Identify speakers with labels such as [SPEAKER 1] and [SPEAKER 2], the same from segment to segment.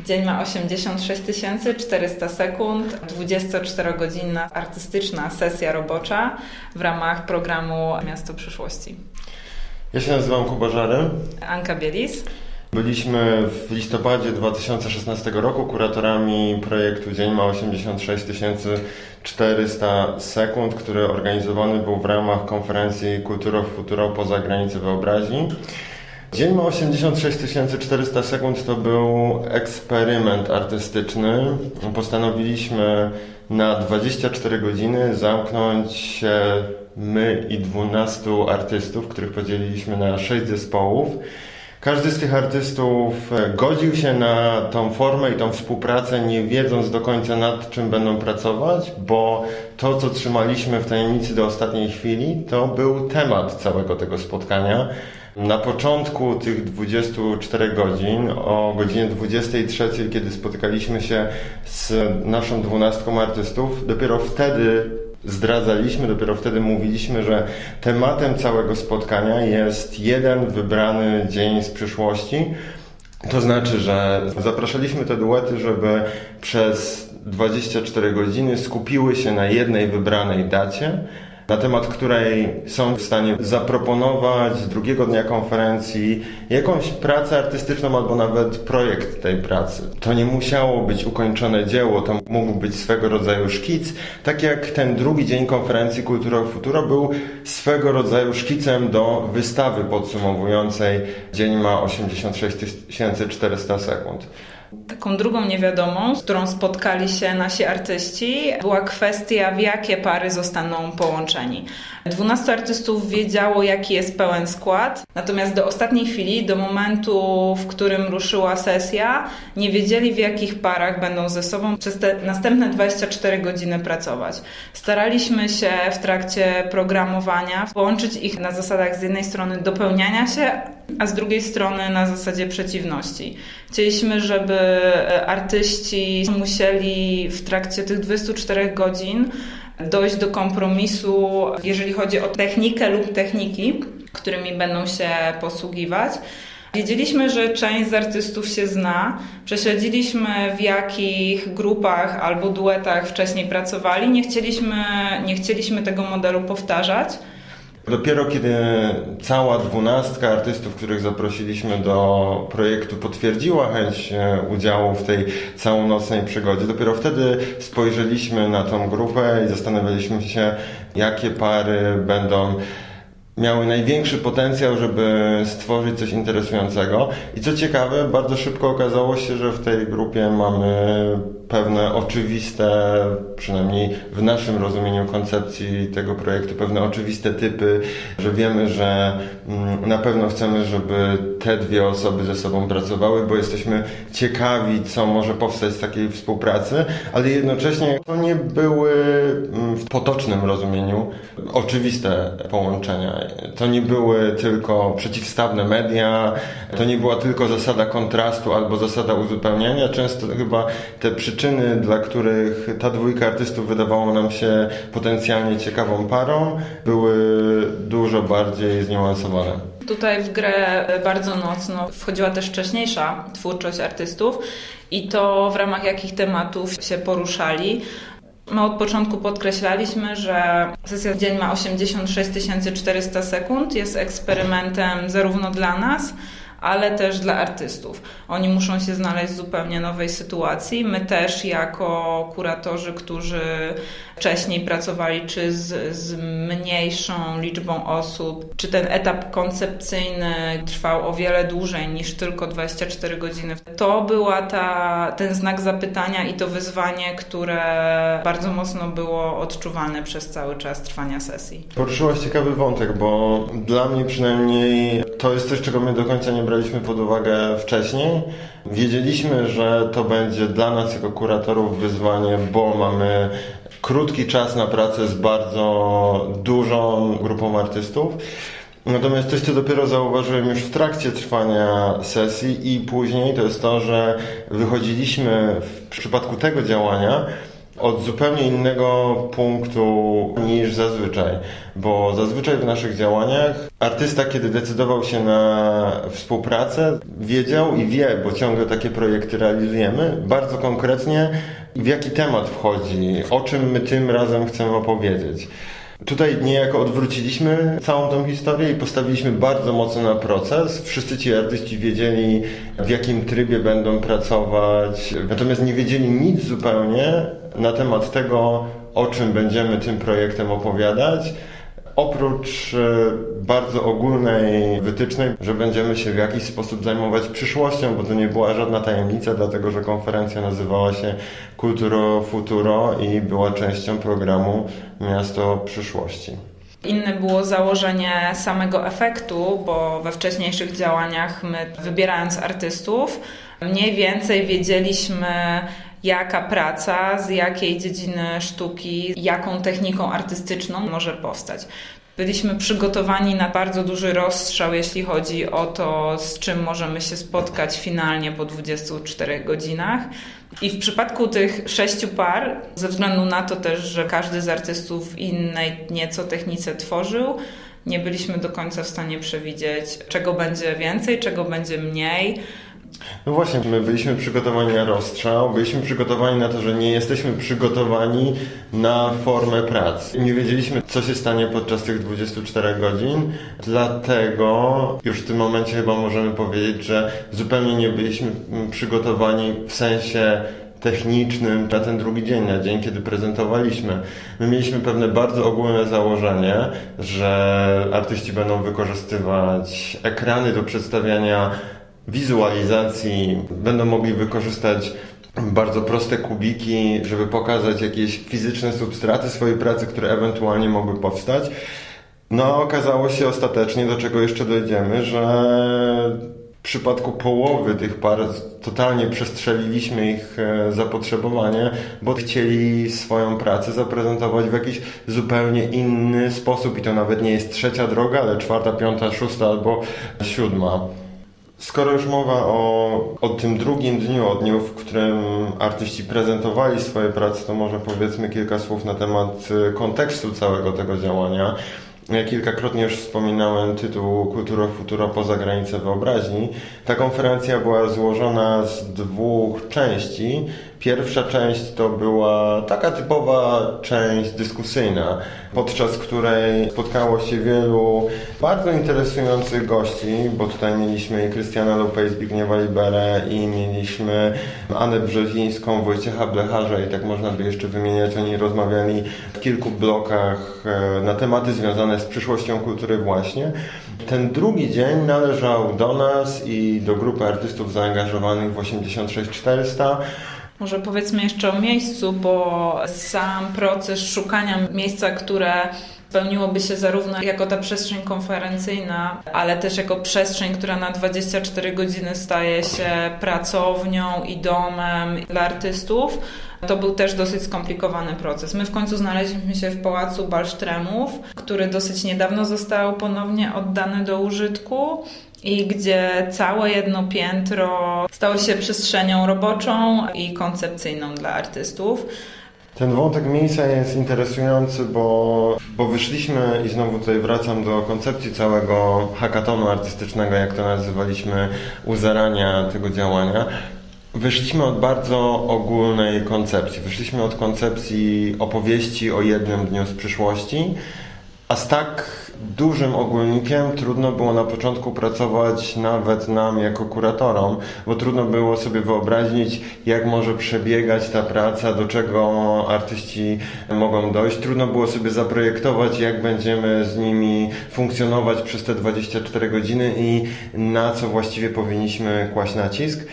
[SPEAKER 1] Dzień ma 86 400 sekund, 24-godzinna artystyczna sesja robocza w ramach programu Miasto Przyszłości.
[SPEAKER 2] Ja się nazywam Kuba Żary.
[SPEAKER 1] Anka Bielis.
[SPEAKER 2] Byliśmy w listopadzie 2016 roku kuratorami projektu Dzień ma 86 400 sekund, który organizowany był w ramach konferencji Kulturo Futuro poza granice wyobraźni. Dzień ma 86 400 sekund to był eksperyment artystyczny. Postanowiliśmy na 24 godziny zamknąć się my i 12 artystów, których podzieliliśmy na 6 zespołów. Każdy z tych artystów godził się na tą formę i tą współpracę, nie wiedząc do końca nad czym będą pracować, bo to, co trzymaliśmy w tajemnicy do ostatniej chwili, to był temat całego tego spotkania. Na początku tych 24 godzin, o godzinie 23, kiedy spotykaliśmy się z naszą dwunastką artystów, dopiero wtedy zdradzaliśmy, dopiero wtedy mówiliśmy, że tematem całego spotkania jest jeden wybrany dzień z przyszłości. To znaczy, że zapraszaliśmy te duety, żeby przez 24 godziny skupiły się na jednej wybranej dacie, na temat której są w stanie zaproponować drugiego dnia konferencji jakąś pracę artystyczną albo nawet projekt tej pracy. To nie musiało być ukończone dzieło, to mógł być swego rodzaju szkic, tak jak ten drugi dzień konferencji Kultura Futuro był swego rodzaju szkicem do wystawy podsumowującej Dzień ma 86 400 sekund.
[SPEAKER 1] Taką drugą niewiadomą, z którą spotkali się nasi artyści, była kwestia, w jakie pary zostaną połączeni. 12 artystów wiedziało, jaki jest pełen skład, natomiast do ostatniej chwili, do momentu, w którym ruszyła sesja, nie wiedzieli, w jakich parach będą ze sobą przez te następne 24 godziny pracować. Staraliśmy się w trakcie programowania połączyć ich na zasadach z jednej strony dopełniania się, a z drugiej strony na zasadzie przeciwności. Chcieliśmy, żeby artyści musieli w trakcie tych 24 godzin dojść do kompromisu, jeżeli chodzi o technikę lub techniki, którymi będą się posługiwać. Wiedzieliśmy, że część z artystów się zna, prześledziliśmy w jakich grupach albo duetach wcześniej pracowali, nie chcieliśmy, nie chcieliśmy tego modelu powtarzać.
[SPEAKER 2] Dopiero kiedy cała dwunastka artystów, których zaprosiliśmy do projektu, potwierdziła chęć udziału w tej całonocnej przygodzie, dopiero wtedy spojrzeliśmy na tą grupę i zastanawialiśmy się, jakie pary będą miały największy potencjał, żeby stworzyć coś interesującego. I co ciekawe, bardzo szybko okazało się, że w tej grupie mamy pewne oczywiste, przynajmniej w naszym rozumieniu koncepcji tego projektu, pewne oczywiste typy, że wiemy, że na pewno chcemy, żeby te dwie osoby ze sobą pracowały, bo jesteśmy ciekawi, co może powstać z takiej współpracy, ale jednocześnie to nie były w potocznym rozumieniu oczywiste połączenia. To nie były tylko przeciwstawne media, to nie była tylko zasada kontrastu albo zasada uzupełniania. Często chyba te przyczyny, dla których ta dwójka artystów wydawało nam się potencjalnie ciekawą parą, były dużo bardziej zniuansowane.
[SPEAKER 1] Tutaj w grę bardzo mocno wchodziła też wcześniejsza twórczość artystów i to w ramach jakich tematów się poruszali. My od początku podkreślaliśmy, że sesja dzień ma 86 400 sekund, jest eksperymentem zarówno dla nas, ale też dla artystów. Oni muszą się znaleźć w zupełnie nowej sytuacji. My też, jako kuratorzy, którzy wcześniej pracowali czy z, z mniejszą liczbą osób, czy ten etap koncepcyjny trwał o wiele dłużej niż tylko 24 godziny. To była ta, ten znak zapytania i to wyzwanie, które bardzo mocno było odczuwalne przez cały czas trwania sesji.
[SPEAKER 2] Poruszyłaś ciekawy wątek, bo dla mnie przynajmniej to jest coś, czego my do końca nie braliśmy pod uwagę wcześniej. Wiedzieliśmy, że to będzie dla nas jako kuratorów wyzwanie, bo mamy krótki czas na pracę z bardzo dużą grupą artystów. Natomiast coś, co dopiero zauważyłem już w trakcie trwania sesji i później, to jest to, że wychodziliśmy w przypadku tego działania od zupełnie innego punktu niż zazwyczaj, bo zazwyczaj w naszych działaniach artysta, kiedy decydował się na współpracę, wiedział i wie, bo ciągle takie projekty realizujemy, bardzo konkretnie w jaki temat wchodzi, o czym my tym razem chcemy opowiedzieć. Tutaj niejako odwróciliśmy całą tą historię i postawiliśmy bardzo mocno na proces. Wszyscy ci artyści wiedzieli, w jakim trybie będą pracować, natomiast nie wiedzieli nic zupełnie na temat tego, o czym będziemy tym projektem opowiadać. Oprócz e, bardzo ogólnej wytycznej, że będziemy się w jakiś sposób zajmować przyszłością, bo to nie była żadna tajemnica, dlatego że konferencja nazywała się Kulturo Futuro i była częścią programu Miasto Przyszłości.
[SPEAKER 1] Inne było założenie samego efektu, bo we wcześniejszych działaniach my, wybierając artystów, mniej więcej wiedzieliśmy, jaka praca, z jakiej dziedziny sztuki, jaką techniką artystyczną może powstać. Byliśmy przygotowani na bardzo duży rozstrzał, jeśli chodzi o to, z czym możemy się spotkać finalnie po 24 godzinach. I w przypadku tych sześciu par, ze względu na to też, że każdy z artystów innej nieco technice tworzył, nie byliśmy do końca w stanie przewidzieć, czego będzie więcej, czego będzie mniej.
[SPEAKER 2] No właśnie, my byliśmy przygotowani na rozstrzał, byliśmy przygotowani na to, że nie jesteśmy przygotowani na formę pracy. Nie wiedzieliśmy, co się stanie podczas tych 24 godzin, dlatego już w tym momencie chyba możemy powiedzieć, że zupełnie nie byliśmy przygotowani w sensie technicznym na ten drugi dzień, na dzień, kiedy prezentowaliśmy. My mieliśmy pewne bardzo ogólne założenie, że artyści będą wykorzystywać ekrany do przedstawiania wizualizacji, będą mogli wykorzystać bardzo proste kubiki, żeby pokazać jakieś fizyczne substraty swojej pracy, które ewentualnie mogły powstać. No, okazało się ostatecznie, do czego jeszcze dojdziemy, że w przypadku połowy tych par totalnie przestrzeliliśmy ich e, zapotrzebowanie, bo chcieli swoją pracę zaprezentować w jakiś zupełnie inny sposób i to nawet nie jest trzecia droga, ale czwarta, piąta, szósta albo siódma. Skoro już mowa o, o tym drugim dniu, o dniu, w którym artyści prezentowali swoje prace, to może powiedzmy kilka słów na temat y, kontekstu całego tego działania. Ja kilkakrotnie już wspominałem tytuł Kultura Futura poza granice wyobraźni. Ta konferencja była złożona z dwóch części. Pierwsza część to była taka typowa część dyskusyjna, podczas której spotkało się wielu bardzo interesujących gości, bo tutaj mieliśmy i Krystiana Lopez, Zbigniewa Liberę i mieliśmy Anę Brzezińską, Wojciecha Blecharza i tak można by jeszcze wymieniać. Oni rozmawiali w kilku blokach e, na tematy związane z przyszłością kultury właśnie. Ten drugi dzień należał do nas i do grupy artystów zaangażowanych w 86400.
[SPEAKER 1] Może powiedzmy jeszcze o miejscu, bo sam proces szukania miejsca, które spełniłoby się zarówno jako ta przestrzeń konferencyjna, ale też jako przestrzeń, która na 24 godziny staje się pracownią i domem dla artystów. To był też dosyć skomplikowany proces. My w końcu znaleźliśmy się w Pałacu Balsztremów, który dosyć niedawno został ponownie oddany do użytku i gdzie całe jedno piętro stało się przestrzenią roboczą i koncepcyjną dla artystów.
[SPEAKER 2] Ten wątek miejsca jest interesujący, bo, bo wyszliśmy i znowu tutaj wracam do koncepcji całego hackatonu artystycznego, jak to nazywaliśmy, u zarania tego działania. Wyszliśmy od bardzo ogólnej koncepcji. Wyszliśmy od koncepcji opowieści o jednym dniu z przyszłości, a z tak dużym ogólnikiem trudno było na początku pracować nawet nam jako kuratorom, bo trudno było sobie wyobrazić, jak może przebiegać ta praca, do czego artyści mogą dojść. Trudno było sobie zaprojektować, jak będziemy z nimi funkcjonować przez te 24 godziny i na co właściwie powinniśmy kłaść nacisk.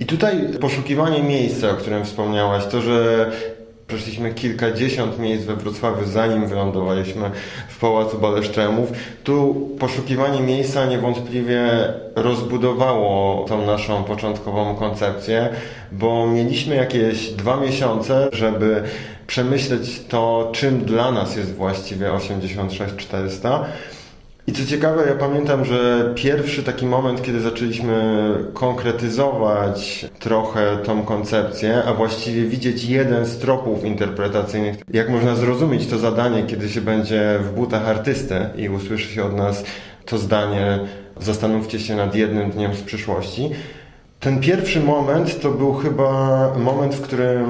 [SPEAKER 2] I tutaj poszukiwanie miejsca, o którym wspomniałaś, to, że Przeszliśmy kilkadziesiąt miejsc we Wrocławiu, zanim wylądowaliśmy w Pałacu Baleszczemów. Tu poszukiwanie miejsca niewątpliwie rozbudowało tą naszą początkową koncepcję, bo mieliśmy jakieś dwa miesiące, żeby przemyśleć to, czym dla nas jest właściwie 86400. I co ciekawe, ja pamiętam, że pierwszy taki moment, kiedy zaczęliśmy konkretyzować trochę tą koncepcję, a właściwie widzieć jeden z tropów interpretacyjnych, jak można zrozumieć to zadanie, kiedy się będzie w butach artysty i usłyszy się od nas to zdanie, zastanówcie się nad jednym dniem z przyszłości. Ten pierwszy moment to był chyba moment, w którym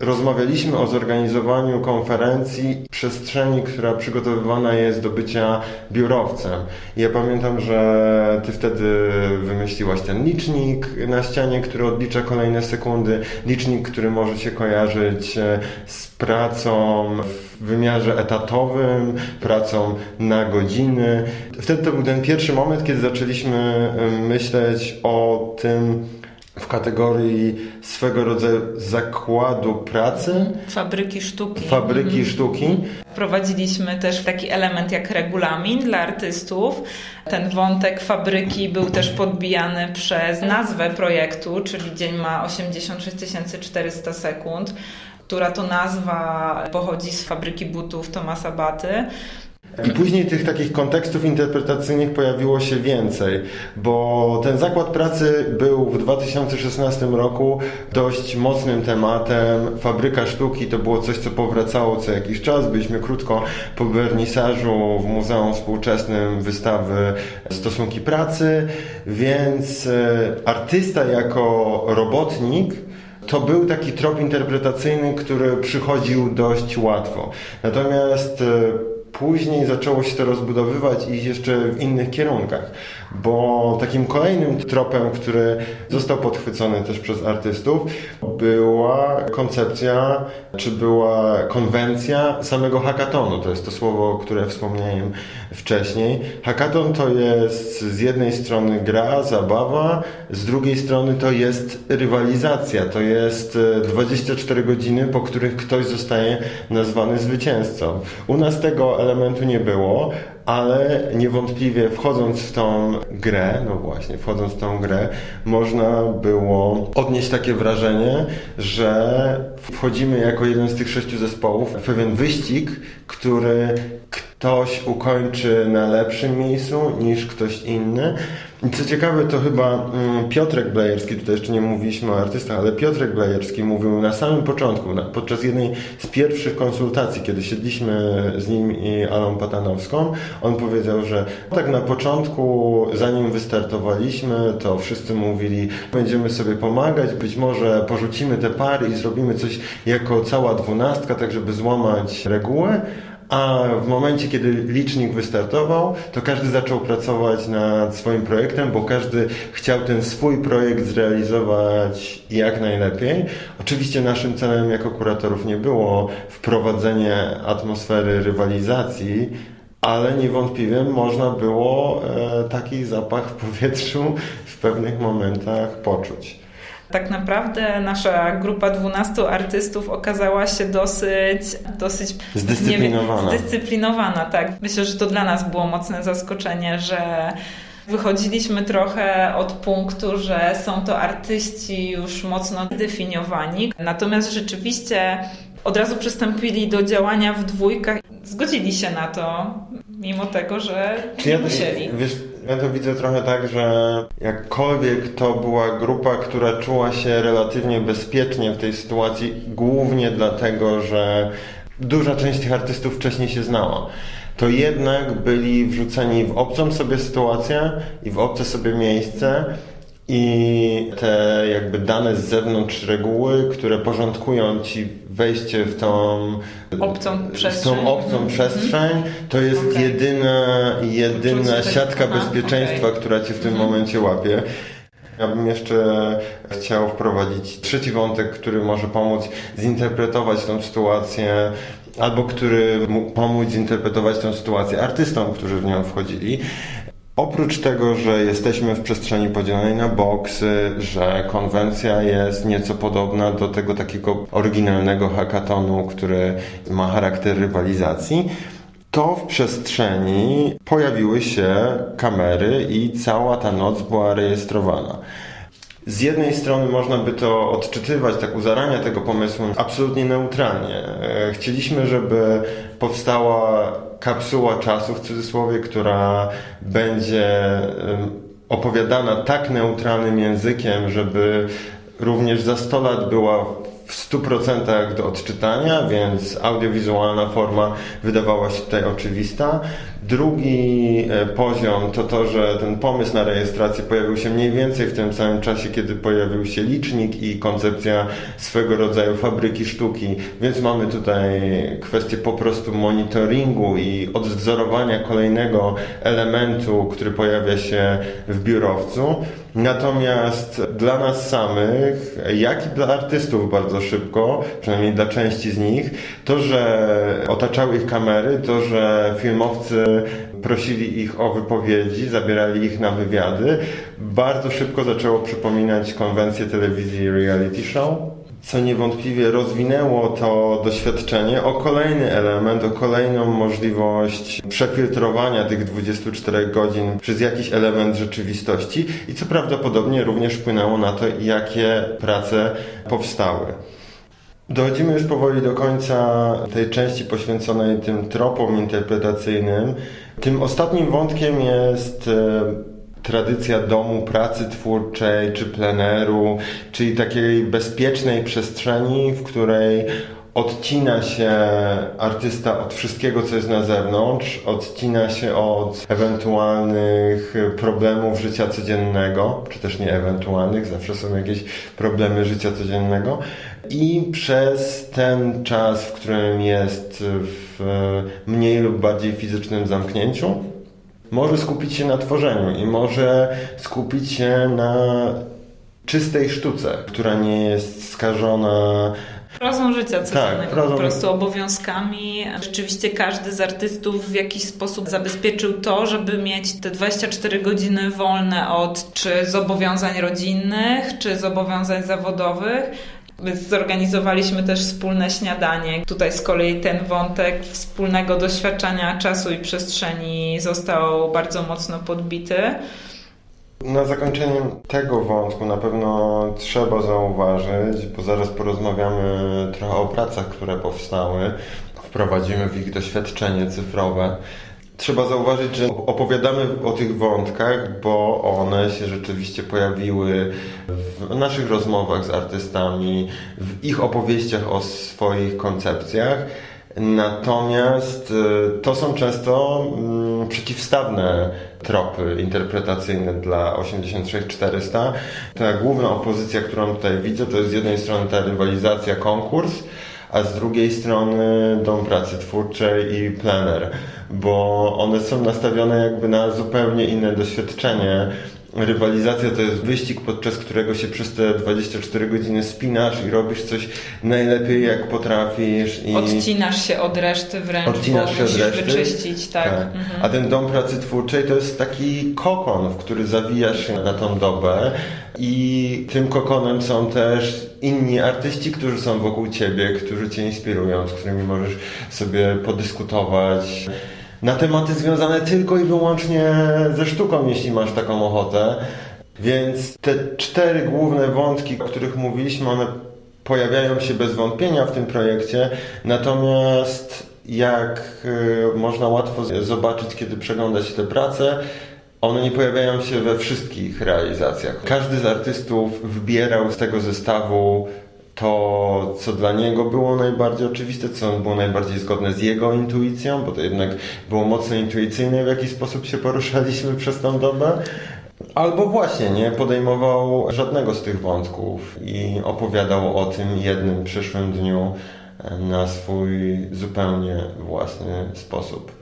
[SPEAKER 2] rozmawialiśmy o zorganizowaniu konferencji przestrzeni, która przygotowywana jest do bycia biurowcem. I ja pamiętam, że ty wtedy wymyśliłaś ten licznik na ścianie, który odlicza kolejne sekundy, licznik, który może się kojarzyć e, z pracą w wymiarze etatowym, pracą na godziny. Wtedy to był ten pierwszy moment, kiedy zaczęliśmy myśleć o tym w kategorii swego rodzaju zakładu pracy,
[SPEAKER 1] Fabryki sztuki.
[SPEAKER 2] fabryki sztuki.
[SPEAKER 1] Wprowadziliśmy też taki element jak regulamin dla artystów. Ten wątek fabryki był też podbijany przez nazwę projektu, czyli dzień ma 86 400 sekund, która to nazwa pochodzi z fabryki butów Tomasa Baty.
[SPEAKER 2] I później tych takich kontekstów interpretacyjnych pojawiło się więcej, bo ten zakład pracy był w 2016 roku dość mocnym tematem. Fabryka sztuki to było coś, co powracało co jakiś czas. Byliśmy krótko po wernisażu w Muzeum Współczesnym wystawy Stosunki Pracy, więc e, artysta jako robotnik to był taki trop interpretacyjny, który przychodził dość łatwo. Natomiast e, Później zaczęło się to rozbudowywać i jeszcze w innych kierunkach, bo takim kolejnym tropem, który został podchwycony też przez artystów, była koncepcja, czy była konwencja samego hackatonu. To jest to słowo, które wspomniałem wcześniej. Hackathon to jest z jednej strony gra, zabawa, z drugiej strony to jest rywalizacja, to jest e, 24 godziny, po których ktoś zostaje nazwany zwycięzcą. U nas tego elementu nie było, ale niewątpliwie wchodząc w tą grę, no właśnie, wchodząc w tą grę, można było odnieść takie wrażenie, że wchodzimy jako jeden z tych sześciu zespołów w pewien wyścig, który ktoś ukończy na lepszym miejscu niż ktoś inny. I co ciekawe, to chyba mm, Piotrek Blejerski, tutaj jeszcze nie mówiliśmy o artystach, ale Piotrek Blejerski mówił na samym początku, podczas jednej z pierwszych konsultacji, kiedy siedliśmy z nim i Alą Patanowską, on powiedział, że tak na początku, zanim wystartowaliśmy, to wszyscy mówili, będziemy sobie pomagać, być może porzucimy te pary i zrobimy coś jako cała dwunastka, tak żeby złamać regułę. A w momencie, kiedy licznik wystartował, to każdy zaczął pracować nad swoim projektem, bo każdy chciał ten swój projekt zrealizować jak najlepiej. Oczywiście naszym celem jako kuratorów nie było wprowadzenie atmosfery rywalizacji, ale niewątpliwie można było e, taki zapach w powietrzu w pewnych momentach poczuć.
[SPEAKER 1] Tak naprawdę nasza grupa 12 artystów okazała się dosyć, dosyć
[SPEAKER 2] Zdyscyplinowana.
[SPEAKER 1] Nie zdyscyplinowana, tak. Myślę, że to dla nas było mocne zaskoczenie, że wychodziliśmy trochę od punktu, że są to artyści już mocno zdefiniowani. Natomiast rzeczywiście od razu przystąpili do działania w dwójkach. Zgodzili się na to, mimo tego, że nie
[SPEAKER 2] ja,
[SPEAKER 1] musieli.
[SPEAKER 2] Wiesz, ja to widzę trochę tak, że jakkolwiek to była grupa, która czuła się relatywnie bezpiecznie w tej sytuacji, głównie dlatego, że duża część tych artystów wcześniej się znała. To jednak byli wrzuceni w obcą sobie sytuację i w obce sobie miejsce i te jakby dane z zewnątrz reguły, które porządkują ci wejście w tą
[SPEAKER 1] Obcą przestrzeń.
[SPEAKER 2] tą obcą przestrzeń, to jest
[SPEAKER 1] Okej.
[SPEAKER 2] jedyna, jedyna siatka
[SPEAKER 1] aha,
[SPEAKER 2] bezpieczeństwa,
[SPEAKER 1] okej.
[SPEAKER 2] która cię w tym momencie łapie. Ja bym jeszcze chciał wprowadzić trzeci wątek, który może pomóc zinterpretować tą sytuację, albo który mógł pomóc zinterpretować tę sytuację artystom, którzy w nią wchodzili. Oprócz tego, że jesteśmy w przestrzeni podzielonej na boksy, że konwencja jest nieco podobna do tego takiego oryginalnego hackatonu, który ma charakter rywalizacji, to w przestrzeni pojawiły się kamery i cała ta noc była rejestrowana. Z jednej strony można by to odczytywać, tak u zarania tego pomysłu, absolutnie neutralnie. E, Chcieliśmy, żeby powstała kapsuła czasu, w cudzysłowie, która będzie opowiadana tak neutralnym językiem, żeby również za 100 lat była w 100% do odczytania, więc audiowizualna forma wydawała się tutaj oczywista. Drugi e, poziom to to, że ten pomysł na rejestrację pojawił się mniej więcej w tym samym czasie, kiedy pojawił się licznik i koncepcja swego rodzaju fabryki sztuki, więc mamy tutaj kwestię po prostu monitoringu i odwzorowania kolejnego elementu, który pojawia się w biurowcu. Natomiast dla nas samych, jak i dla artystów bardzo szybko, przynajmniej dla części z nich, to, że otaczały ich kamery, to, że filmowcy prosili ich o wypowiedzi, zabierali ich na wywiady, bardzo szybko zaczęło przypominać konwencję telewizji reality show co niewątpliwie rozwinęło to doświadczenie o kolejny element, o kolejną możliwość przefiltrowania tych 24 godzin przez jakiś element rzeczywistości i co prawdopodobnie również wpłynęło na to, jakie prace powstały. Dochodzimy już powoli do końca tej części poświęconej tym tropom interpretacyjnym. Tym ostatnim wątkiem jest e, tradycja domu, pracy twórczej, czy pleneru, czyli takiej bezpiecznej przestrzeni, w której odcina się artysta od wszystkiego, co jest na zewnątrz, odcina się od ewentualnych problemów życia codziennego, czy też nie ewentualnych, zawsze są jakieś problemy życia codziennego i przez ten czas, w którym jest w mniej lub bardziej fizycznym zamknięciu, może skupić się na tworzeniu i może skupić się na czystej sztuce, która nie jest skażona
[SPEAKER 1] Prozą życia codziennego,
[SPEAKER 2] Tak, prozą-
[SPEAKER 1] po prostu obowiązkami. Rzeczywiście każdy z artystów w jakiś sposób zabezpieczył to, żeby mieć te 24 godziny wolne od czy zobowiązań rodzinnych, czy zobowiązań zawodowych. Zorganizowaliśmy też wspólne śniadanie. Tutaj z kolei ten wątek wspólnego doświadczania czasu i przestrzeni został bardzo mocno podbity.
[SPEAKER 2] Na zakończenie tego wątku na pewno trzeba zauważyć, bo zaraz porozmawiamy trochę o pracach, które powstały. Wprowadzimy w ich doświadczenie cyfrowe. Trzeba zauważyć, że opowiadamy o tych wątkach, bo one się rzeczywiście pojawiły w naszych rozmowach z artystami, w ich opowieściach o swoich koncepcjach. Natomiast y, to są często mm, przeciwstawne tropy interpretacyjne dla 86400. Ta główna opozycja, którą tutaj widzę, to jest z jednej strony ta rywalizacja, konkurs, a z drugiej strony dom pracy twórczej i plener, bo one są nastawione jakby na zupełnie inne doświadczenie. Rywalizacja to jest wyścig, podczas którego się przez te 24 godziny spinasz i robisz coś najlepiej jak potrafisz. I...
[SPEAKER 1] Odcinasz się od reszty wręcz,
[SPEAKER 2] Odcinasz się od reszty?
[SPEAKER 1] wyczyścić, tak. Mhm.
[SPEAKER 2] A ten dom pracy twórczej to jest taki kokon, w który zawijasz się na tą dobę i tym kokonem są też inni artyści, którzy są wokół ciebie, którzy cię inspirują, z którymi możesz sobie podyskutować na tematy związane tylko i wyłącznie ze sztuką, jeśli masz taką ochotę. Więc te cztery główne wątki, o których mówiliśmy, one pojawiają się bez wątpienia w tym projekcie, natomiast jak y, można łatwo zobaczyć, kiedy przegląda się te prace, one nie pojawiają się we wszystkich realizacjach. Każdy z artystów wybierał z tego zestawu to, co dla niego było najbardziej oczywiste, co było najbardziej zgodne z jego intuicją, bo to jednak było mocno intuicyjne, w jaki sposób się poruszaliśmy przez tą dobę. Albo właśnie nie podejmował żadnego z tych wątków i opowiadał o tym jednym przyszłym dniu na swój zupełnie własny sposób.